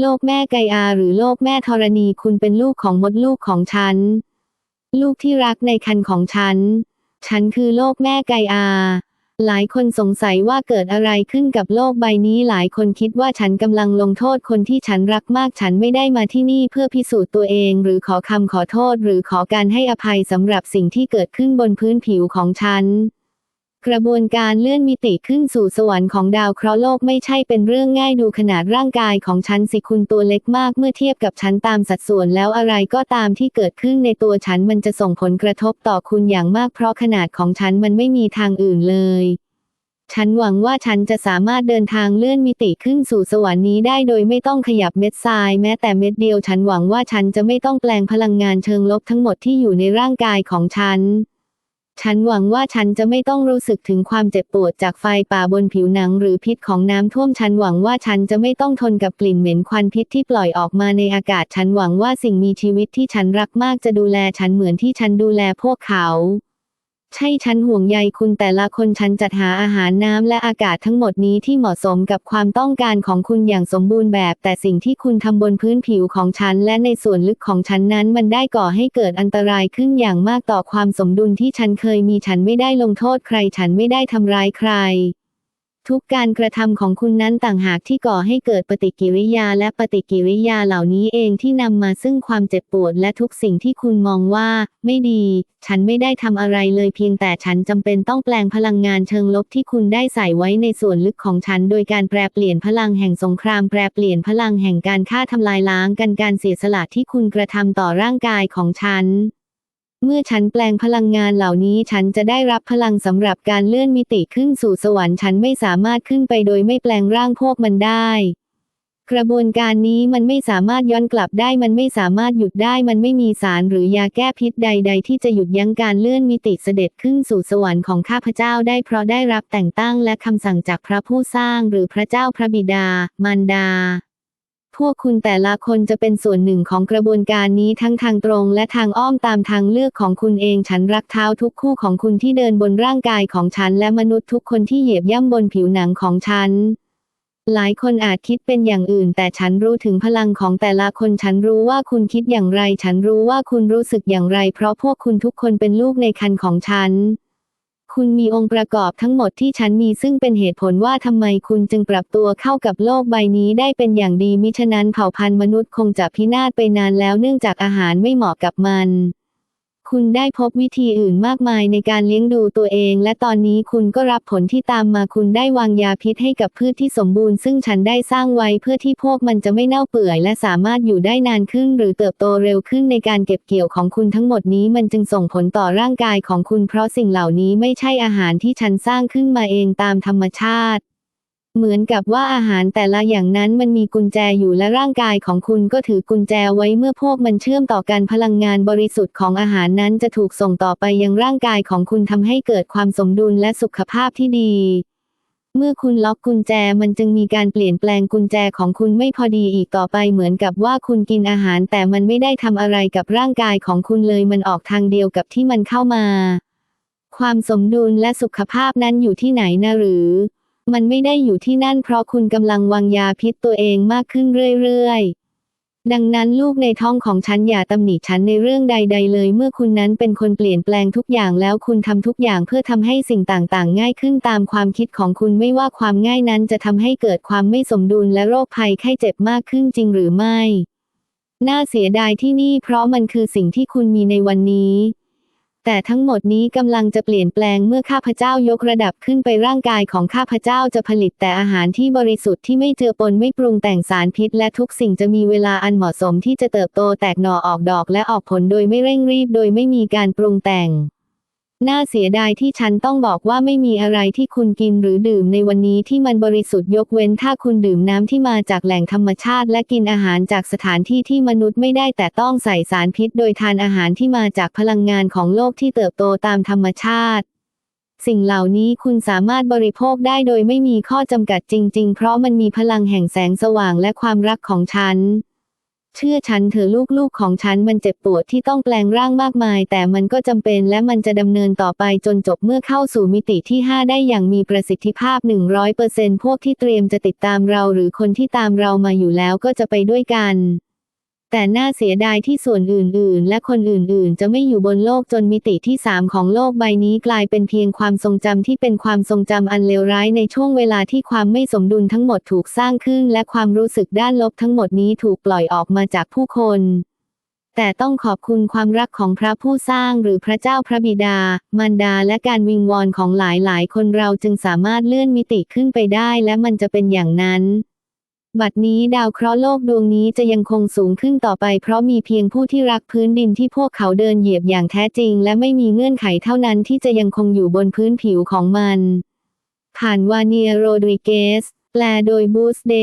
โลกแม่ไกอาหรือโลกแม่ธรณีคุณเป็นลูกของมดลูกของฉัน ลูกที่รักในคันของฉัน ฉันคือโลกแม่ไกอา หลายคนสงสัยว่าเกิดอะไรขึ้นกับโลกใบนี้หลายคนคิดว่าฉันกำลังลงโทษคนที่ฉันรักมากฉันไม่ได้มาที่นี่เพื่อพิสูจน์ตัวเอง หรือขอคำขอโทษ หรือขอการให้อภัยสำหรับสิ่งที่เกิดขึ้นบนพื้นผิวของฉัน กระบวนการเลื่อนมิติขึ้นสู่สวรรค์ของดาวเคราะห์โลกไม่ใช่เป็นเรื่องง่ายดูขนาดร่างกายของฉันสิคุณตัวเล็กมากเมื่อเทียบกับฉันตามสัดส่วนแล้วอะไรก็ตามที่เกิดขึ้นในตัวฉันมันจะส่งผลกระทบต่อคุณอย่างมากเพราะขนาดของฉันมันไม่มีทางอื่นเลย ฉันหวังว่าฉันจะสามารถเดินทางเลื่อนมิติขึ้นสู่สวรรค์นี้ได้โดยไม่ต้องขยับเม็ดทรายแม้แต่เม็ดเดียวฉันหวังว่าฉันจะไม่ต้องแปลงพลังงานเชิงลบทั้งหมดที่อยู่ในร่างกายของฉัน ฉันหวังว่าฉันจะไม่ต้องรู้สึกถึงความเจ็บปวดจากไฟป่าบนผิวหนังหรือพิษของน้ำท่วม ฉันหวังว่าฉันจะไม่ต้องทนกับกลิ่นเหม็นควันพิษที่ปล่อยออกมาในอากาศ ฉันหวังว่าสิ่งมีชีวิตที่ฉันรักมากจะดูแลฉันเหมือนที่ฉันดูแลพวกเขา ใช่ฉันห่วงใยคุณแต่ละคนฉันจัดหาอาหารน้ำและอากาศทั้งหมดนี้ที่เหมาะสมกับความต้องการของคุณอย่างสมบูรณ์แบบ แต่สิ่งที่คุณทำบนพื้นผิวของฉัน และในส่วนลึกของฉันนั้น มันได้ก่อให้เกิดอันตรายขึ้นอย่างมากต่อความสมดุลที่ฉันเคยมีฉันไม่ได้ลงโทษใคร ฉันไม่ได้ทำร้ายใคร ทุกการกระทำของคุณนั้นต่างหากที่ก่อให้เกิดปฏิกิริยาและปฏิกิริยาเหล่านี้เองที่นำมาซึ่งความเจ็บปวดและทุกสิ่งที่คุณมองว่า ไม่ดี ฉันไม่ได้ทำอะไรเลยเพียงแต่ฉันจำเป็นต้องแปลงพลังงานเชิงลบที่คุณได้ใส่ไว้ในส่วนลึกของฉัน โดยการแปรเปลี่ยนพลังแห่งสงครามแปรเปลี่ยนพลังแห่งการฆ่าทำลายล้างกันการเสียสละที่คุณกระทำต่อร่างกายของฉัน เมื่อฉันแปลงพลังงานเหล่านี้ฉันจะได้รับพลังสำหรับการเลื่อนมิติขึ้นสู่สวรรค์ฉันไม่สามารถขึ้นไปโดยไม่แปลงร่างพวกมันได้ กระบวนการนี้มันไม่สามารถย้อนกลับได้มันไม่สามารถหยุดได้มันไม่มีสารหรือยาแก้พิษใด ๆ ที่จะหยุดยั้งการเลื่อนมิติเสด็จขึ้นสู่สวรรค์ของข้าพเจ้าได้เพราะได้รับแต่งตั้งและคำสั่งจากพระผู้สร้างหรือพระเจ้าพระบิดา มารดา พวกคุณแต่ละคนจะเป็นส่วนหนึ่งของกระบวนการนี้ทั้งทางตรงและทางอ้อมตามทางเลือกของคุณเอง ฉันรักเท้าทุกคู่ของคุณที่เดินบนร่างกายของฉัน และมนุษย์ทุกคนที่เหยียบย่ำบนผิวหนังของฉัน หลายคนอาจคิดเป็นอย่างอื่น แต่ฉันรู้ถึงพลังของแต่ละคนฉันรู้ว่าคุณคิดอย่างไร ฉันรู้ว่าคุณรู้สึกอย่างไร เพราะพวกคุณทุกคนเป็นลูกในคันของฉัน คุณมีองค์ประกอบทั้งหมดที่ฉันมีซึ่งเป็นเหตุผลว่าทำไมคุณจึงปรับตัวเข้ากับโลกใบนี้ได้เป็นอย่างดีมิฉะนั้นเผ่าพันธุ์มนุษย์คงจะพินาศไปนานแล้วเนื่องจากอาหารไม่เหมาะกับมัน คุณได้พบวิธีอื่นมากมายในการเลี้ยงดูตัวเอง และตอนนี้คุณก็รับผลที่ตามมาคุณได้วางยาพิษให้กับพืชที่สมบูรณ์ซึ่งฉันได้สร้างไว้เพื่อที่พวกมันจะไม่เน่าเปื่อย และสามารถอยู่ได้นานขึ้น หรือเติบโตเร็วขึ้นในการเก็บเกี่ยวของคุณทั้งหมดนี้มันจึงส่งผลต่อร่างกายของคุณเพราะสิ่งเหล่านี้ไม่ใช่อาหารที่ฉันสร้างขึ้นมาเองตามธรรมชาติ เหมือนกับว่าอาหารแต่ละอย่างนั้นมันมีกุญแจอยู่และร่างกายของคุณก็ถือกุญแจไว้เมื่อพวกมันเชื่อมต่อกันพลังงานบริสุทธิ์ของอาหารนั้นจะถูกส่งต่อไปยังร่างกายของคุณทำให้เกิดความสมดุลและสุขภาพที่ดี เมื่อคุณล็อกกุญแจมันจึงมีการเปลี่ยนแปลงกุญแจของคุณไม่พอดีอีกต่อไปเหมือนกับว่าคุณกินอาหารแต่มันไม่ได้ทำอะไรกับร่างกายของคุณเลยมันออกทางเดียวกับที่มันเข้ามา ความสมดุลและสุขภาพนั้นอยู่ที่ไหนนะหรือ มันไม่ได้อยู่ที่นั่นเพราะคุณกำลังวางยาพิษตัวเองมากขึ้นเรื่อยๆ ดังนั้นลูกในท้องของฉันอย่าตำหนิฉันในเรื่องใด ๆ เลย เมื่อคุณนั้นเป็นคนเปลี่ยนแปลงทุกอย่างแล้วคุณทำทุกอย่างเพื่อทำให้สิ่งต่างๆ ง่ายขึ้นตามความคิดของคุณไม่ว่าความง่ายนั้นจะทำให้เกิดความไม่สมดุลและโรคภัยไข้เจ็บมากขึ้นจริงหรือไม่ น่าเสียดายที่นี่เพราะมันคือสิ่งที่คุณมีในวันนี้ แต่ทั้งหมดนี้กำลังจะเปลี่ยนแปลงเมื่อข้าพเจ้ายกระดับขึ้นไปร่างกายของข้าพเจ้าจะผลิตแต่อาหารที่บริสุทธิ์ที่ไม่เจือปนไม่ปรุงแต่งสารพิษ และทุกสิ่งจะมีเวลาอันเหมาะสมที่จะเติบโตแตกหน่อออกดอกและออกผลโดยไม่เร่งรีบโดยไม่มีการปรุงแต่ง น่าเสียดายที่ฉันต้องบอกว่าไม่มีอะไรที่คุณกินหรือดื่มในวันนี้ที่มันบริสุทธิ์ยกเว้นถ้าคุณดื่มน้ำที่มาจากแหล่งธรรมชาติ และกินอาหารจากสถานที่ที่มนุษย์ไม่ได้แต่ต้องใส่สารพิษ โดยทานอาหารที่มาจากพลังงานของโลกที่เติบโตตามธรรมชาติ สิ่งเหล่านี้คุณสามารถบริโภคได้โดยไม่มีข้อจำกัดจริง ๆ เพราะมันมีพลังแห่งแสงสว่างและความรักของฉัน เชื่อฉันเถอะลูกๆของฉันมันเจ็บปวดที่ต้องแปลงร่างมากมาย แต่มันก็จำเป็นและมันจะดำเนินต่อไปจนจบเมื่อเข้าสู่มิติที่ 5 ได้อย่างมีประสิทธิภาพ 100%พวกที่เตรียมจะติดตามเราหรือคนที่ตามเรามาอยู่แล้วก็จะไปด้วยกัน แต่น่าเสียดายที่ส่วนอื่นๆ และคนอื่นๆ จะไม่อยู่บนโลกจนมิติที่ 3 ของโลกใบนี้กลายเป็นเพียงความทรงจำที่เป็นความทรงจำอันเลวร้ายในช่วงเวลาที่ความไม่สมดุลทั้งหมดถูกสร้างขึ้น และความรู้สึกด้านลบทั้งหมดนี้ถูกปล่อยออกมาจากผู้คน แต่ต้องขอบคุณความรักของพระผู้สร้างหรือพระเจ้าพระบิดา มารดา และการวิงวอนของหลายๆ คนเราจึงสามารถเลื่อนมิติขึ้นไปได้ และมันจะเป็นอย่างนั้น บัดนี้ดาวเคราะห์โลกดวงนี้จะยังคงสูงขึ้นต่อไปเพราะมีเพียงผู้ที่รักพื้นดินที่พวกเขาเดินเหยียบอย่างแท้จริง และไม่มีเงื่อนไขเท่านั้นที่จะยังคงอยู่บนพื้นผิวของมัน ผ่านวาเนียโรดริเกส แปลโดยบูสเด